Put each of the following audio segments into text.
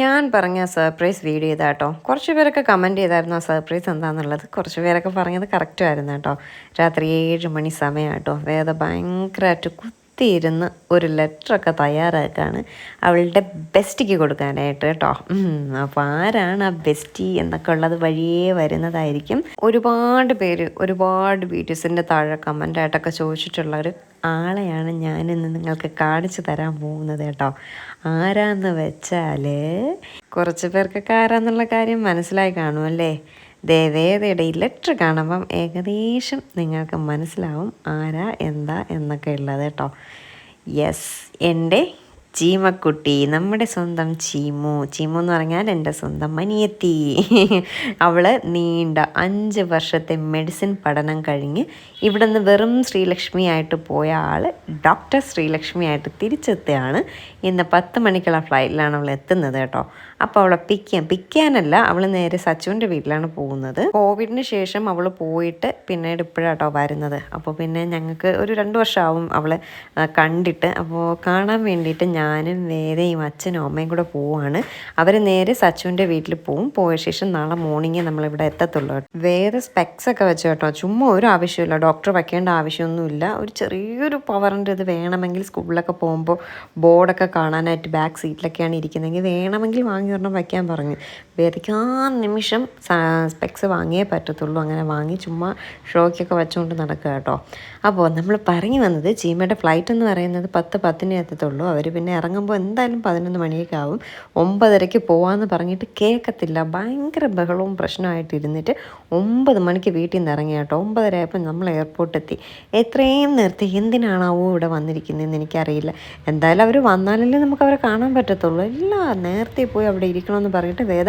ഞാൻ പറഞ്ഞ surprise video കേട്ടോ കുറച്ച് പേരൊക്കെ കമന്റ് ചെയ്തായിരുന്നു ആ സർപ്രൈസ് എന്താണെന്നുള്ളത് കുറച്ച് പേരൊക്കെ പറഞ്ഞത് കറക്റ്റ് ആയിരുന്നു കേട്ടോ. രാത്രി ഏഴ് മണി സമയം കേട്ടോ വേദ ഭയങ്കരമായിട്ട് കുത്തിയിരുന്ന് ഒരു ലെറ്ററൊക്കെ തയ്യാറാക്കുകയാണ് അവളുടെ ബെസ്റ്റിക്ക് കൊടുക്കാനായിട്ട് കേട്ടോ. അപ്പോൾ ആരാണ് ആ ബെസ്റ്റി എന്നൊക്കെ ഉള്ളത് വഴിയേ വരുന്നതായിരിക്കും. ഒരുപാട് പേര് ഒരുപാട് വീഡിയോസിന്റെ താഴെ കമന്റായിട്ടൊക്കെ ചോദിച്ചിട്ടുള്ള ഒരു ആളെയാണ് ഞാനിന്ന് നിങ്ങൾക്ക് കാണിച്ചു തരാൻ പോകുന്നത് കേട്ടോ. ആരാന്ന് വെച്ചാൽ കുറച്ച് പേർക്കൊക്കെ ആരാന്നുള്ള കാര്യം മനസ്സിലായി കാണും കാണുമല്ലേ ദേവേദയുടെ ലെറ്റർ കാണുമ്പം ഏകദേശം നിങ്ങൾക്ക് മനസ്സിലാവും ആരാ എന്താ എന്നൊക്കെ ഉള്ളത് കേട്ടോ. യെസ് എന്റെ ചീമക്കുട്ടി നമ്മുടെ സ്വന്തം ചീമു. ചീമു എന്ന് പറഞ്ഞാൽ എന്റെ സ്വന്തം മനിയത്തി അവൾ നീണ്ട അഞ്ച് വർഷത്തെ മെഡിസിൻ പഠനം കഴിഞ്ഞ് ഇവിടെ നിന്ന് വെറും ശ്രീലക്ഷ്മി ആയിട്ട് പോയ ആൾ ഡോക്ടർ ശ്രീലക്ഷ്മി ആയിട്ട് തിരിച്ചെത്തുകയാണ്. ഇന്ന് പത്ത് മണിക്കുള്ള ഫ്ലൈറ്റിലാണ് അവൾ എത്തുന്നത് കേട്ടോ. അപ്പോൾ അവളെ പിക്ക് ചെയ്യാൻ പിക്കാനല്ല അവൾ നേരെ സച്ചുവിന്റെ വീട്ടിലാണ് പോകുന്നത്. കോവിഡിന് ശേഷം അവൾ പോയിട്ട് പിന്നീട് ഇപ്പോഴാട്ടോ വരുന്നത്. അപ്പോൾ പിന്നെ ഞങ്ങൾക്ക് ഒരു രണ്ട് വർഷമാവും അവളെ കണ്ടിട്ട്. അപ്പോൾ കാണാൻ വേണ്ടിയിട്ട് ഞാനും വേദയും അച്ഛനും അമ്മയും കൂടെ പോവാണ്. അവർ നേരെ സച്ചുവിന്റെ വീട്ടിൽ പോവും. പോയ ശേഷം നാളെ മോർണിംഗ് നമ്മളിവിടെ എത്തത്തുള്ളൂ. വേറെ സ്പെക്സ് ഒക്കെ വെച്ച് കേട്ടോ. ചുമ്മാ ഒരു ആവശ്യമില്ല ഡോക്ടർ വയ്ക്കേണ്ട ആവശ്യമൊന്നുമില്ല. ഒരു ചെറിയൊരു പവറിന്റെ ഇത് വേണമെങ്കിൽ സ്കൂളിലൊക്കെ പോകുമ്പോൾ ബോർഡൊക്കെ കാണാനായിട്ട് ബാക്ക് സീറ്റിലൊക്കെയാണ് ഇരിക്കുന്നതെങ്കിൽ വേണമെങ്കിൽ വാങ്ങി ഒരെണ്ണം വയ്ക്കാൻ പറഞ്ഞു. വേദിക്ക് ആ നിമിഷം സ്പെക്സ് വാങ്ങിയേ പറ്റത്തുള്ളൂ. അങ്ങനെ വാങ്ങി ചുമ്മാ ഷോയ്ക്കൊക്കെ വെച്ചുകൊണ്ട് നടക്കുക കേട്ടോ. അപ്പോൾ നമ്മൾ പറഞ്ഞു വന്നത് ചീമയുടെ ഫ്ലൈറ്റ് എന്ന് പറയുന്നത് പത്ത് പത്തിനേ എത്തത്തുള്ളൂ. അവർ പിന്നെ ഇറങ്ങുമ്പോൾ എന്തായാലും പതിനൊന്ന് മണിയൊക്കെ ആവും. ഒമ്പതരയ്ക്ക് പോകാമെന്ന് പറഞ്ഞിട്ട് കേൾക്കത്തില്ല. ഭയങ്കര ബഹളവും പ്രശ്നമായിട്ട് ഇരുന്നിട്ട് ഒമ്പത് മണിക്ക് വീട്ടിൽ നിന്ന് ഇറങ്ങി കേട്ടോ. ഒമ്പതര ആയപ്പോൾ നമ്മൾ എയർപോർട്ടെത്തി എത്രയും നേരത്തെ എന്തിനാണാവോ ഇവിടെ വന്നിരിക്കുന്നതെന്ന് എനിക്കറിയില്ല. എന്തായാലും അവർ വന്നാലല്ലേ നമുക്ക് അവരെ കാണാൻ പറ്റത്തുള്ളൂ. എല്ലാം നേരത്തെ പോയി അവിടെ ഇരിക്കണമെന്ന് പറഞ്ഞിട്ട് വേദ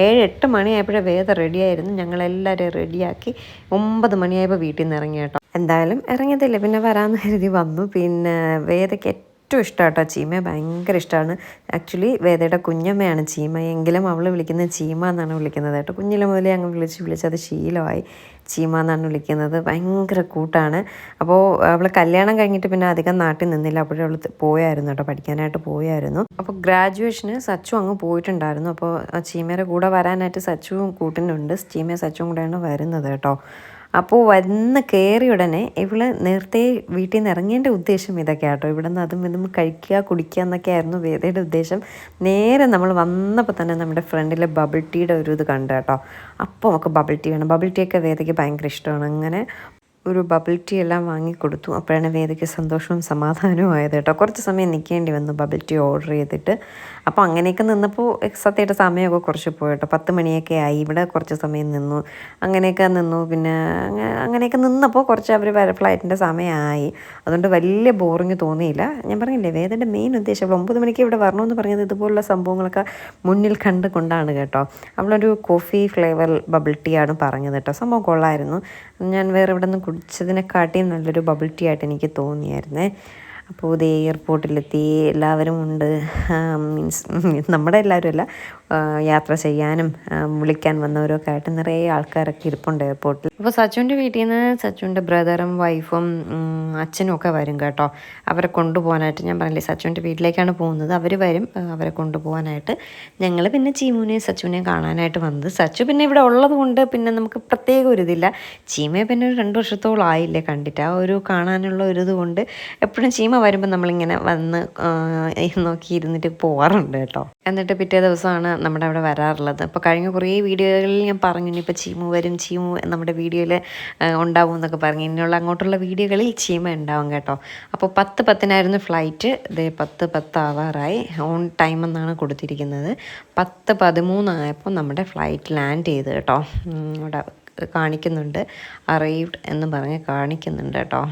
ഏഴ് എട്ട് മണിയായപ്പോഴേ വേദ റെഡിയായിരുന്നു. ഞങ്ങളെല്ലാവരും റെഡിയാക്കി ഒമ്പത് മണിയായപ്പോൾ വീട്ടിൽ നിന്ന് ഇറങ്ങി കേട്ടോ. എന്തായാലും ഇറങ്ങിയതല്ലേ. പിന്നെ വരാമെന്ന് കരുതി വന്നു. പിന്നെ വേദയ്ക്ക് ഏറ്റവും ഇഷ്ടം കേട്ടോ ചീമയെ. ഭയങ്കര ഇഷ്ടമാണ്. ആക്ച്വലി വേദയുടെ കുഞ്ഞമ്മയാണ് ചീമ. എങ്കിലും അവൾ വിളിക്കുന്നത് ചീമ എന്നാണ് വിളിക്കുന്നത് കേട്ടോ. കുഞ്ഞിലെ മുതലേ അങ്ങ് വിളിച്ച് വിളിച്ചത് ശീലമായി ചീമ എന്നാണ് വിളിക്കുന്നത്. ഭയങ്കര കൂട്ടാണ്. അപ്പോൾ അവൾ കല്യാണം കഴിഞ്ഞിട്ട് പിന്നെ അധികം നാട്ടിൽ നിന്നില്ല. അപ്പോഴും അവൾ പോയായിരുന്നു കേട്ടോ. പഠിക്കാനായിട്ട് പോയായിരുന്നു. അപ്പോൾ ഗ്രാജുവേഷന് സച്ചു അങ്ങ് പോയിട്ടുണ്ടായിരുന്നു. അപ്പോൾ ചീമയുടെ കൂടെ വരാനായിട്ട് സച്ചുവും കൂട്ടിനുണ്ട്. ചീമയും സച്ചുവും കൂടെയാണ് വരുന്നത് കേട്ടോ. അപ്പോൾ വന്ന് കയറി ഉടനെ ഇവൾ നേരത്തെ വീട്ടിൽ നിന്ന് ഇറങ്ങേണ്ട ഉദ്ദേശം ഇതൊക്കെ ആട്ടോ ഇവിടെ നിന്ന് അതും ഇതും കഴിക്കുക കുടിക്കുക എന്നൊക്കെ ആയിരുന്നു വേദയുടെ ഉദ്ദേശം. നേരെ നമ്മൾ വന്നപ്പോൾ തന്നെ നമ്മുടെ ഫ്രണ്ടിലെ ബബിൾ ടീയുടെ ഒരു ഇത് കണ്ടു കേട്ടോ. അപ്പോൾ നമുക്ക് ബബിൾ ടീ വേണം ബബിൾ ടീ ഒക്കെ വേദയ്ക്ക് ഭയങ്കര ഇഷ്ടമാണ്. അങ്ങനെ ഒരു ബബിൾ ടീ എല്ലാം വാങ്ങിക്കൊടുത്തു. അപ്പോഴാണ് വേദയ്ക്ക് സന്തോഷവും സമാധാനവും ആയത് കേട്ടോ. കുറച്ച് സമയം നിൽക്കേണ്ടി വന്നു ബബിൾ ടീ ഓർഡർ ചെയ്തിട്ട്. അപ്പോൾ അങ്ങനെയൊക്കെ നിന്നപ്പോൾ സത്യമായിട്ട് സമയമൊക്കെ കുറച്ച് പോയി കേട്ടോ. പത്ത് മണിയൊക്കെ ആയി. ഇവിടെ കുറച്ച് സമയം നിന്നു. അങ്ങനെയൊക്കെ നിന്നു. പിന്നെ അങ്ങനെയൊക്കെ നിന്നപ്പോൾ കുറച്ച് അവർ ഫ്ലൈറ്റിന്റെ സമയമായി അതുകൊണ്ട് വലിയ ബോറിങ് തോന്നിയില്ല. ഞാൻ പറഞ്ഞില്ലേ വേദന്റെ മെയിൻ ഉദ്ദേശം ഒമ്പത് മണിക്ക് ഇവിടെ വരണമെന്ന് പറഞ്ഞത് ഇതുപോലുള്ള സംഭവങ്ങളൊക്കെ മുന്നിൽ കണ്ടുകൊണ്ടാണ് കേട്ടോ. അവളൊരു കോഫി ഫ്ലേവർ ബബിൾ ടീ ആണ് പറഞ്ഞത് കേട്ടോ. സംഭവം കൊള്ളായിരുന്നു. ഞാൻ വേറെ ഇവിടെ നിന്ന് കുടിച്ചതിനെക്കാട്ടിയും നല്ലൊരു ബബിൾ ടീ ആയിട്ട് എനിക്ക് തോന്നിയായിരുന്നേ. അപ്പോൾ ഇത് എയർപോർട്ടിലെത്തി എല്ലാവരും ഉണ്ട്. മീൻസ് നമ്മുടെ എല്ലാവരും അല്ല യാത്ര ചെയ്യാനും വിളിക്കാൻ വന്നവരൊക്കെ ആയിട്ട് നിറയെ ആൾക്കാരൊക്കെ ഇരിപ്പുണ്ട് എയർപോർട്ടിൽ. അപ്പോൾ സച്ചുവിന്റെ വീട്ടിൽ നിന്ന് സച്ചുവിന്റെ ബ്രദറും വൈഫും അച്ഛനും ഒക്കെ വരും കേട്ടോ. അവരെ കൊണ്ടുപോകാനായിട്ട് ഞാൻ പറഞ്ഞില്ലേ സച്ചുവിന്റെ വീട്ടിലേക്കാണ് പോകുന്നത്. അവർ വരും അവരെ കൊണ്ടുപോകാനായിട്ട്. ഞങ്ങൾ പിന്നെ ചീമുനെയും സച്ചുവിനെയും കാണാനായിട്ട് വന്നത്. സച്ചു പിന്നെ ഇവിടെ ഉള്ളത് കൊണ്ട് പിന്നെ നമുക്ക് പ്രത്യേക ഒരു ഇതില്ല. ചീമയെ പിന്നെ ഒരു രണ്ട് വർഷത്തോളം ആയില്ലേ കണ്ടിട്ട്. ആ ഒരു കാണാനുള്ള ഒരു ഇത് കൊണ്ട് എപ്പോഴും ചീമ വരുമ്പോൾ നമ്മളിങ്ങനെ വന്ന് നോക്കി ഇരുന്നിട്ട് പോകാറുണ്ട് കേട്ടോ. എന്നിട്ട് പിറ്റേ ദിവസമാണ് നമ്മുടെ അവിടെ വരാറുള്ളത്. അപ്പോൾ കഴിഞ്ഞ കുറേ വീഡിയോകളിൽ ഞാൻ പറഞ്ഞു ഇനിയിപ്പോൾ ചീമു വരും ചീമു നമ്മുടെ വീഡിയോയിൽ ഉണ്ടാവും എന്നൊക്കെ പറഞ്ഞു. ഇനിയുള്ള അങ്ങോട്ടുള്ള വീഡിയോകളിൽ ചീമ ഉണ്ടാവും കേട്ടോ. അപ്പോൾ പത്ത് പത്തിനായിരുന്നു ഫ്ലൈറ്റ്. ഇതേ പത്ത് പത്ത് ആവാറായി ഓൺ ടൈം എന്നാണ് കൊടുത്തിരിക്കുന്നത്. പത്ത് പതിമൂന്നായപ്പോൾ നമ്മുടെ ഫ്ലൈറ്റ് ലാൻഡ് ചെയ്ത് കേട്ടോ. അവിടെ കാണിക്കുന്നുണ്ട്. അറൈവ്ഡ് എന്ന് പറഞ്ഞ് കാണിക്കുന്നുണ്ട് കേട്ടോ.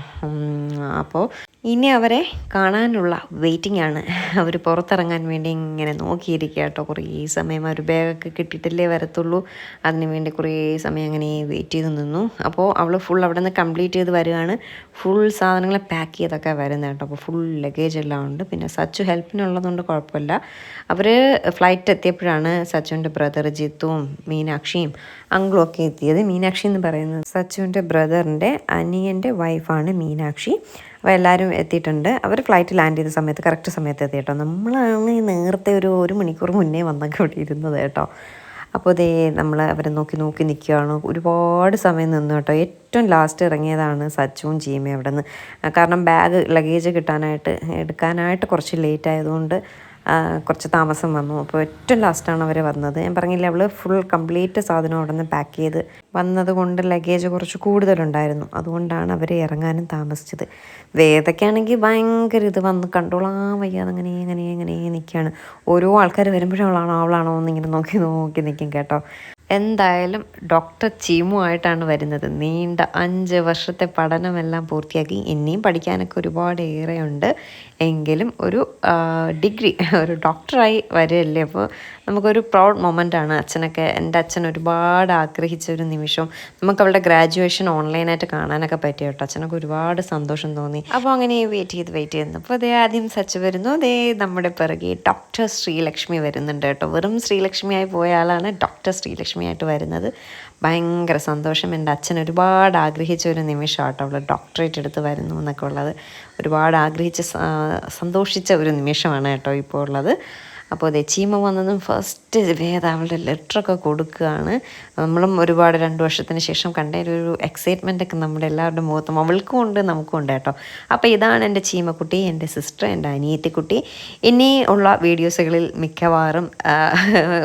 അപ്പോൾ ഇനി അവരെ കാണാനുള്ള വെയിറ്റിംഗ് ആണ്. അവർ പുറത്തിറങ്ങാൻ വേണ്ടി ഇങ്ങനെ നോക്കിയിരിക്കുക കേട്ടോ. കുറേ സമയം അവർ ബാഗൊക്കെ കിട്ടിയിട്ടല്ലേ വരത്തുള്ളൂ. അതിന് വേണ്ടി കുറേ സമയം അങ്ങനെ വെയിറ്റ് ചെയ്ത് നിന്നു. അപ്പോൾ അവൾ ഫുൾ അവിടെ നിന്ന് കംപ്ലീറ്റ് ചെയ്ത് വരികയാണ് ഫുൾ സാധനങ്ങൾ പാക്ക് ചെയ്തൊക്കെ വരുന്നത് കേട്ടോ. അപ്പോൾ ഫുൾ ലഗേജ് എല്ലാം ഉണ്ട്. പിന്നെ സച്ചു ഹെൽപ്പിനുള്ളതുകൊണ്ട് കുഴപ്പമില്ല. അവർ ഫ്ലൈറ്റ് എത്തിയപ്പോഴാണ് സച്ചുവിന്റെ ബ്രദർ ജിത്തുവും മീനാക്ഷിയും അങ്കിളും ഒക്കെ എത്തിയത്. മീനാക്ഷി എന്ന് പറയുന്നത് സച്ചുവിന്റെ ബ്രദറിന്റെ അനിയന്റെ വൈഫാണ് മീനാക്ഷി. അപ്പോൾ എല്ലാവരും എത്തിയിട്ടുണ്ട്. അവർ ഫ്ലൈറ്റ് ലാൻഡ് ചെയ്ത സമയത്ത് കറക്റ്റ് സമയത്ത് എത്തി കേട്ടോ. നമ്മളാണ് നേരത്തെ ഒരു ഒരു മണിക്കൂർ മുന്നേ വന്നൊക്കെ ഇവിടെ ഇരുന്നത് കേട്ടോ. അപ്പോൾ ഇതേ നമ്മൾ അവരെ നോക്കി നോക്കി നിൽക്കുകയാണ് ഒരുപാട് സമയം നിന്നു കേട്ടോ. ഏറ്റവും ലാസ്റ്റ് ഇറങ്ങിയതാണ് സച്ചുവും ജീമയും അവിടെ നിന്ന് കാരണം ബാഗ് ലഗേജ് കിട്ടാനായിട്ട് എടുക്കാനായിട്ട് കുറച്ച് ലേറ്റ് ആയതുകൊണ്ട് കുറച്ച് താമസം വന്നു. അപ്പോൾ ഏറ്റവും ലാസ്റ്റാണ് അവർ വന്നത്. ഞാൻ പറഞ്ഞില്ല അവൾ ഫുൾ കംപ്ലീറ്റ് സാധനം അവിടെ നിന്ന് പാക്ക് ചെയ്ത് വന്നത് കൊണ്ട് ലഗേജ് കുറച്ച് കൂടുതലുണ്ടായിരുന്നു. അതുകൊണ്ടാണ് അവർ ഇറങ്ങാനും താമസിച്ചത്. വേദയ്ക്കാണെങ്കിൽ ഭയങ്കര ഇത് വന്ന് കണ്ടോളാൻ വയ്യാതെ അങ്ങനെ അങ്ങനെ അങ്ങനെ നിൽക്കുകയാണ് ഓരോ ആൾക്കാർ വരുമ്പോഴും അവളാണോ അവളാണോ എന്നിങ്ങനെ നോക്കി നോക്കി നിൽക്കും കേട്ടോ. എന്തായാലും ഡോക്ടർ ചീമു ആയിട്ടാണ് വരുന്നത്. നീണ്ട അഞ്ച് വർഷത്തെ പഠനമെല്ലാം പൂർത്തിയാക്കി. ഇനിയും പഠിക്കാനൊക്കെ ഒരുപാട് ഏറെയുണ്ട്. എങ്കിലും ഒരു ഡിഗ്രി ഒരു ഡോക്ടറായി വരികയല്ലേ? അപ്പോൾ നമുക്കൊരു പ്രൗഡ് മൊമെന്റാണ് അച്ഛനൊക്കെ എന്റെ അച്ഛൻ ഒരുപാട് ആഗ്രഹിച്ച ഒരു നിമിഷം നമുക്ക് അവളുടെ ഗ്രാജുവേഷൻ ഓൺലൈനായിട്ട് കാണാനൊക്കെ പറ്റിയ കേട്ടോ. അച്ഛനൊക്കെ ഒരുപാട് സന്തോഷം തോന്നി. അപ്പോൾ അങ്ങനെ വെയിറ്റ് ചെയ്ത് വെയിറ്റ് ചെയ്യുന്നു അപ്പോൾ അതേ ആദ്യം സച്ച് വരുന്നു. അതേ നമ്മുടെ പിറകെ ഡോക്ടർ ശ്രീലക്ഷ്മി വരുന്നുണ്ട് കേട്ടോ. വെറും ശ്രീലക്ഷ്മിയായി പോയ ആളാണ് ഡോക്ടർ ശ്രീലക്ഷ്മിയായിട്ട് വരുന്നത്. ഭയങ്കര സന്തോഷം. എന്റെ അച്ഛൻ ഒരുപാട് ആഗ്രഹിച്ച ഒരു നിമിഷമാണ് കേട്ടോ. അവൾ ഡോക്ടറേറ്റ് എടുത്ത് വരുന്നു എന്നൊക്കെ ഉള്ളത്. ഒരുപാട് ആഗ്രഹിച്ച് സന്തോഷിച്ച ഒരു നിമിഷമാണ് കേട്ടോ ഇപ്പോൾ ഉള്ളത്. അപ്പോൾ അതെ ചീമ വന്നതും ഫസ്റ്റ് വേദ അവളുടെ ലെറ്ററൊക്കെ കൊടുക്കുകയാണ്. നമ്മളും ഒരുപാട് രണ്ട് വർഷത്തിന് ശേഷം കണ്ട ഒരു എക്സൈറ്റ്മെന്റ് ഒക്കെ നമ്മുടെ എല്ലാവരുടെ മുഖത്തും അവൾക്കും ഉണ്ട് നമുക്കും ഉണ്ട് കേട്ടോ. അപ്പോൾ ഇതാണ് എന്റെ ചീമക്കുട്ടി എന്റെ സിസ്റ്റർ എന്റെ അനിയത്തിക്കുട്ടി. ഇനി ഉള്ള വീഡിയോസുകളിൽ മിക്കവാറും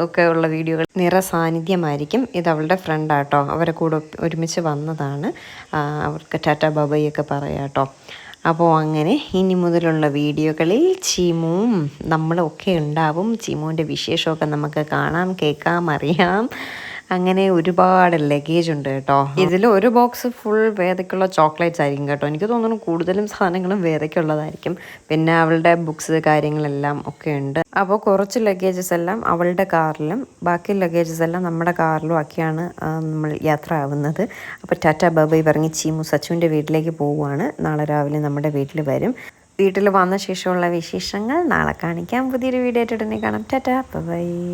ഒക്കെ ഉള്ള വീഡിയോകൾ നിറ സാന്നിധ്യമായിരിക്കും ഇത് അവളുടെ ഫ്രണ്ടാട്ടോ അവരെ കൂടെ ഒരുമിച്ച് വന്നതാണ്. അവർക്ക് ടാറ്റ ബബൈയൊക്കെ പറയാം കേട്ടോ. അപ്പോൾ അങ്ങനെ ഇനി മുതലുള്ള വീഡിയോകളിൽ ചീമുവും നമ്മളൊക്കെ ഉണ്ടാവും. ചീമുവിന്റെ വിശേഷമൊക്കെ നമുക്ക് കാണാം കേൾക്കാം അറിയാം. അങ്ങനെ ഒരുപാട് ലഗേജ് ഉണ്ട് കേട്ടോ. ഇതിൽ ഒരു ബോക്സ് ഫുൾ വേദയ്ക്കുള്ള ചോക്ലേറ്റ്സ് ആയിരിക്കും കേട്ടോ. എനിക്ക് തോന്നുന്നു കൂടുതലും സാധനങ്ങളും വേദയ്ക്കുള്ളതായിരിക്കും. പിന്നെ അവളുടെ ബുക്സ് കാര്യങ്ങളെല്ലാം ഒക്കെ ഉണ്ട്. അപ്പോൾ കുറച്ച് ലഗേജസ് എല്ലാം അവളുടെ കാറിലും ബാക്കി ലഗേജസ് എല്ലാം നമ്മുടെ കാറിലും ഒക്കെയാണ് നമ്മൾ യാത്ര ആവുന്നത്. അപ്പോൾ ടാറ്റ ബബൈ പറഞ്ഞ് ചീമു സച്ചുവിന്റെ വീട്ടിലേക്ക് പോവുകയാണ്. നാളെ രാവിലെ നമ്മുടെ വീട്ടിൽ വരും. വീട്ടിൽ വന്ന ശേഷമുള്ള വിശേഷങ്ങൾ നാളെ കാണിക്കാം. പുതിയൊരു വീഡിയോ ആയിട്ട് ഉടനെ കാണാം. ടാറ്റ ബൈ